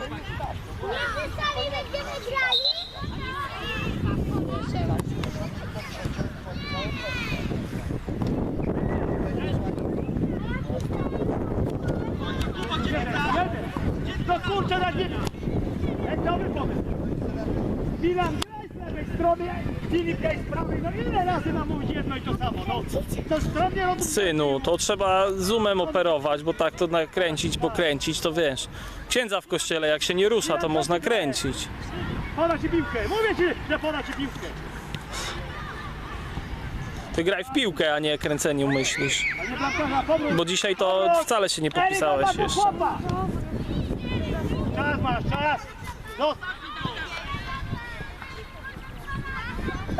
My sami będziemy grali? No kurczę na nie. Dobry pomysł. Z lewej strony, Filip graj z prawej. No ile razy mam mówić jedno i to samo? No, to robię. Synu, to trzeba zoomem operować, bo tak to nakręcić, bo kręcić to wiesz. Księdza w kościele, jak się nie rusza, to można kręcić. Poda ci piłkę. Mówię ci, że poda ci piłkę. Ty graj w piłkę, a nie kręceniu myślisz. Bo dzisiaj to wcale się nie podpisałeś Eryk, jeszcze. Czas masz, czas. No.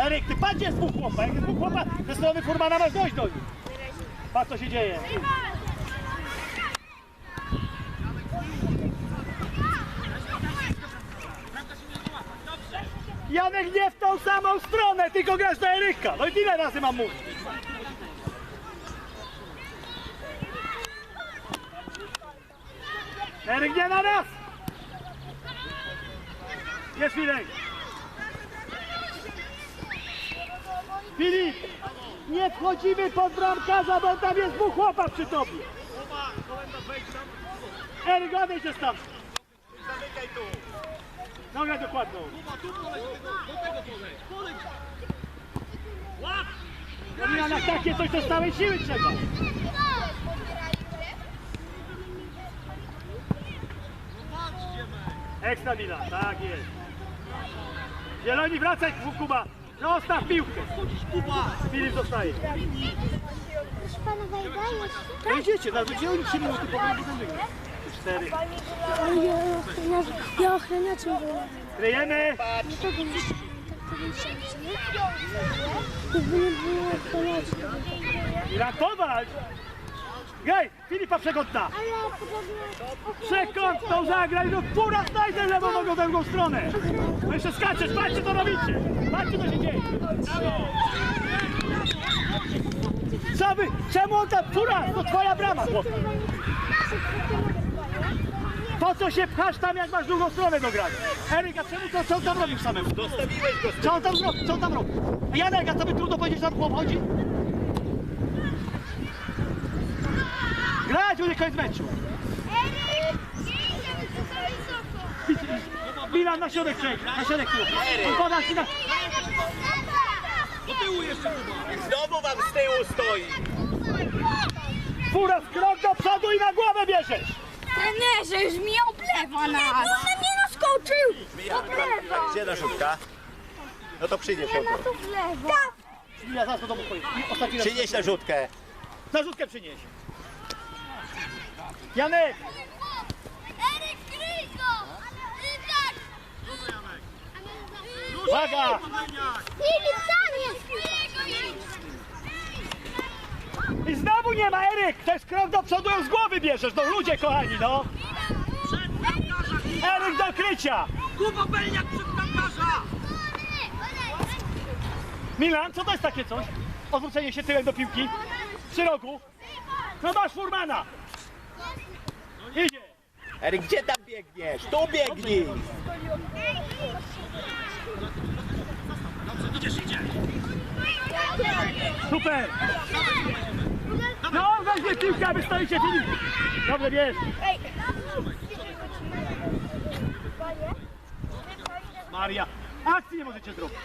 Eryk, ty patrz, jest dwóch chłopa. Jak jest dwóch chłopa, ze strony Furmana masz dojść do nich. Patrz, co się dzieje. Janek, nie w tą samą stronę, tylko grasz do Eryka. No i ile razy mam mówić? Eryk, nie na raz! Jest Filip! Filip! Nie wchodzimy pod bramkarza, bo tam jest dwóch chłopa przy tobie! Eryk, odejdź się stąd! Nogę dokładną! Ja na takie coś to stałej siły trzeba! Ekstra Milan, tak jest. Zieloni wracaj Kuba. Zostaw piłkę. Filip zostaje. Proszę pana, wejdę jeszcze? No idziecie, nawet gdzie oni 3 minuty po prostu wygrać. Cztery. Ja, ja ochroniaczem byłem. Kryjemy. No to bym tak się nie? Gdyby nie było ochroniaczem. Milan, Gej, Filipa przekątna. Przekątną zagraj, no fura znajdę lewą nogą w drugą stronę. No jeszcze skaczesz, patrzcie co robicie. Patrzcie co się dzieje. Co wy, czemu on tam, fura, to twoja brama, chłopie. Po co się pchasz tam, jak masz drugą stronę do grania? Eryk, a czemu to, co on tam robił samemu? Zostawiłeś go Co on tam zrobił? Co on tam robi? A Janek, a tobie trudno powiedzieć, że tam chłop chodzi? Grać, będzie koniec meczu. Milan na środek przejdź, na środek tu. On poda ci na... Znowu wam z tyłu stoi. Fura z krok do przodu i na głowę bierzesz. Trenerze, już mi oblewa nas! Ale mnie naskoczył! Oblewa! Gdzie narzutka? No to przynieś ją. Na to wlewa! Ja zaraz do domu pojedę. I Ostatni raz. Przynieś narzutkę. Narzutkę przynieś. Janek, uwaga! I znowu nie ma Eryk! To jest krok do przodu, ją z głowy bierzesz, no ludzie kochani, no! Eryk do krycia! Milan, co to jest takie coś? Odwrócenie się tyłem do piłki? Przy rogu? No masz furmana! Idzie! Eryk, gdzie tam biegniesz? Tu biegnij. Super! No, weźmie piłkę, aby stoicie Filip! Dobrze, bierz! Maria, akcji nie możecie zrobić!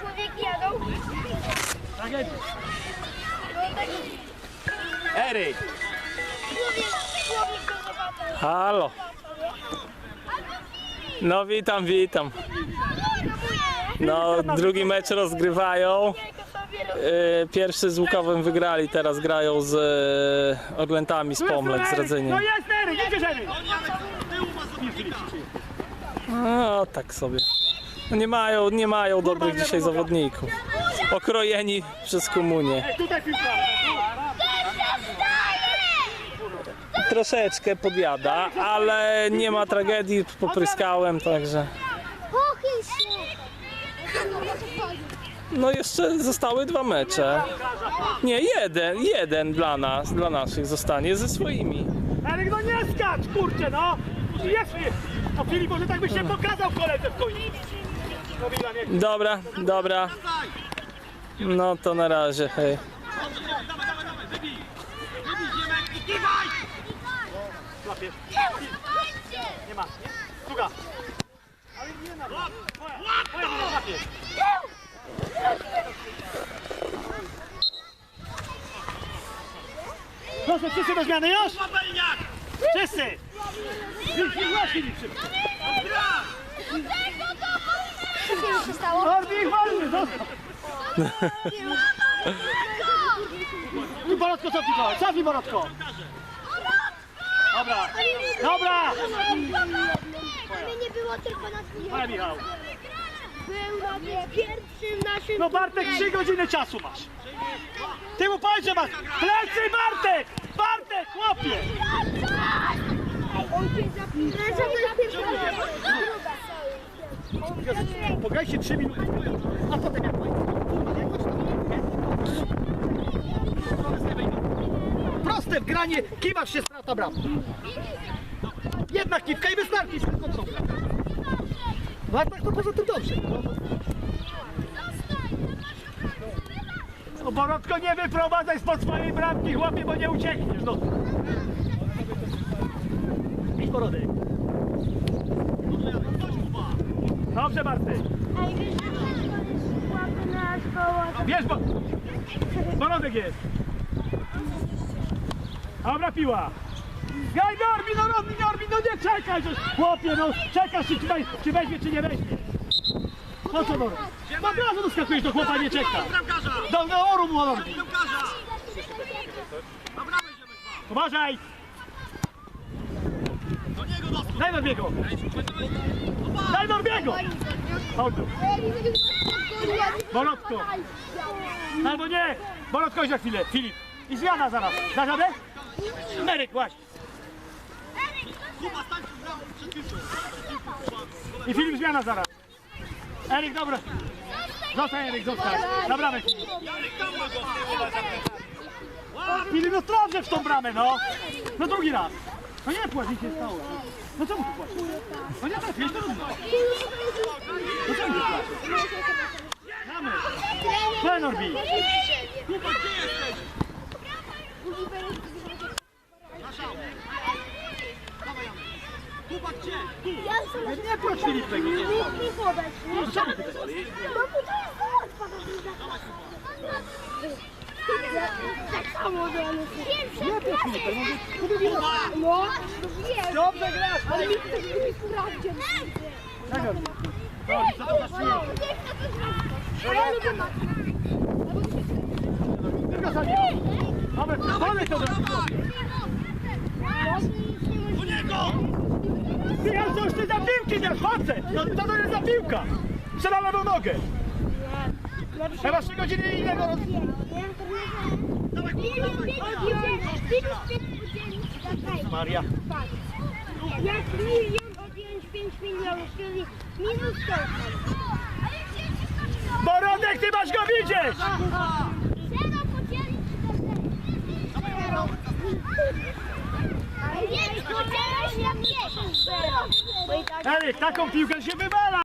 Człowieki jadą. Tak jest. Eryk. Halo. No witam, witam. No, drugi mecz rozgrywają. Yy, Pierwszy z Łukowem wygrali, teraz grają z yy, Orlętami z Pomlek, z Eryk. Radzynie. No jest Eryk, idziesz Eryk! No, tak sobie. No nie mają, nie mają dobrych dzisiaj zawodników. Okrojeni przez komunię. Tutaj piłka! Troszeczkę podjada, ale nie ma tragedii, popryskałem, także... No jeszcze zostały dwa mecze. Nie, jeden, jeden dla nas, dla naszych zostanie ze swoimi. Eryk, no nie skacz, kurczę, no! Jest, no Filip, może tak byś się pokazał koledze w końcu. No Dobra, dobra. No to na razie, hej. Złapiesz. Nie ma, nie? Druga. Ale nie na Twoja, twoja nie złapiesz. Proszę, wszyscy do zmiany już? Wszyscy! Już, właśnie nie szybko. Co się stało? Nordik wolny, zostaw. I Borotko, cofnij go, cofnij Borotko. Dobra, dobra. Ale nie było tylko na Panie Michał. Był na pierwszym naszym No Bartek, trzy godziny czasu masz. Ty mu powiedz, że masz. Plecy Bartek! Bartek, chłopie! Pograjcie trzy minuty, a potem jak Proste w granie, kiwasz się strata bram. Jedna kiwka i wystarczy, wszystko co. No a tak to poza tym dobrze. No Borotko, nie wyprowadzaj spod swojej bramki, chłopie, bo nie uciekniesz, no. Idź Borodek. Dobrze. Ej, wiesz, że to jest łapy na szkołę. Bierz, bo... Borodek jest. Dobra, piła. Gaj, Norbi, no Norbi, Norbi, no nie czekaj, że... Chłopie, no czekasz, czy, weź, czy weźmie, czy nie weźmie. Po co, Norbi? No od razu doskakujesz do chłopa, nie czeka. Do, do oru mu, Norbi. Uważaj! Daj Norbiego! Daj Norbiego! Chodź tu. Bolotko! Albo nie! Bolotko, chodź za chwilę, Filip. I zmiana zaraz. Dasz radę? Eryk, właśnie. I Filip zmiana zaraz. Eryk, dobra. Zostań Eryk, zostań. Na bramę. Filip, no trafże w tą bramę, no. No drugi raz. No nie płacz, nic nie stało. No czemu tu płacisz? No nie trafiłeś, to trudno. No czemu tu płacisz? Mamy. Plenorbi. Ja sobie Nie płacz Filipek. nie nie podać, nie? No czemu ty tak? No bo to jest łatwa Tak samo gramy. Nie płacz Filipek. może- No, wiem. Dobrze grasz. Ale mi ktoś nie sprawdzi. Plenorbi. Norbi, co to za? A ja lubię matkę. Tylko za nim. Dobra, wolę to do Ja coś piłki nie facet! No to to jest za piłka! Strzela lewą nogę! Chyba 3 godziny i ile go roz... Maria. Jak milion odjąć 5 milionów, czyli minus 100. Borodek, ty masz go widzieć! Zero podzielić Zero. Ale nie, podzielić na 5. Zero. Bo i tak Eryk, taką piłkę się wywala!